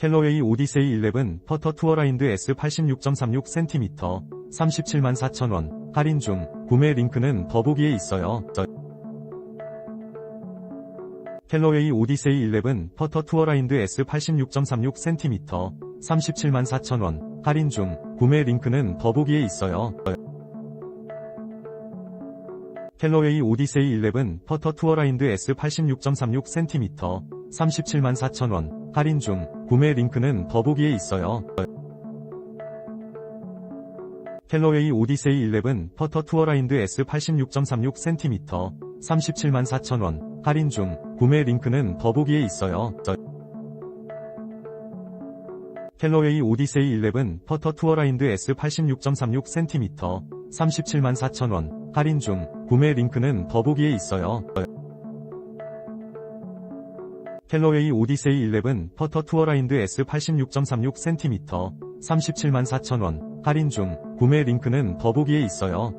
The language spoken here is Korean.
캘러웨이 오디세이 11 퍼터 투어라인드 S 86.36cm 37만 4천원. 할인 중. 구매 링크는 더보기에 있어요. 캘러웨이 오디세이 11 퍼터 투어라인드 S 86.36cm 37만 4천원. 할인 중. 구매 링크는 더보기에 있어요. 캘러웨이 오디세이 11 퍼터 투어라인드 S 86.36cm 37만 4천원 할인 중 구매 링크는 더보기에 있어요. 캘러웨이 오디세이 11 퍼터 투어라인드 S 86.36cm 37만 4천원 할인 중 구매 링크는 더보기에 있어요. 캘러웨이 오디세이 11 퍼터 투어라인드 S 86.36cm 37만 4천원 할인 중 구매 링크는 더보기에 있어요. 캘러웨이 오디세이 11 퍼터 투어라인드 S 86.36cm 37만 4천원 할인 중 구매 링크는 더보기에 있어요.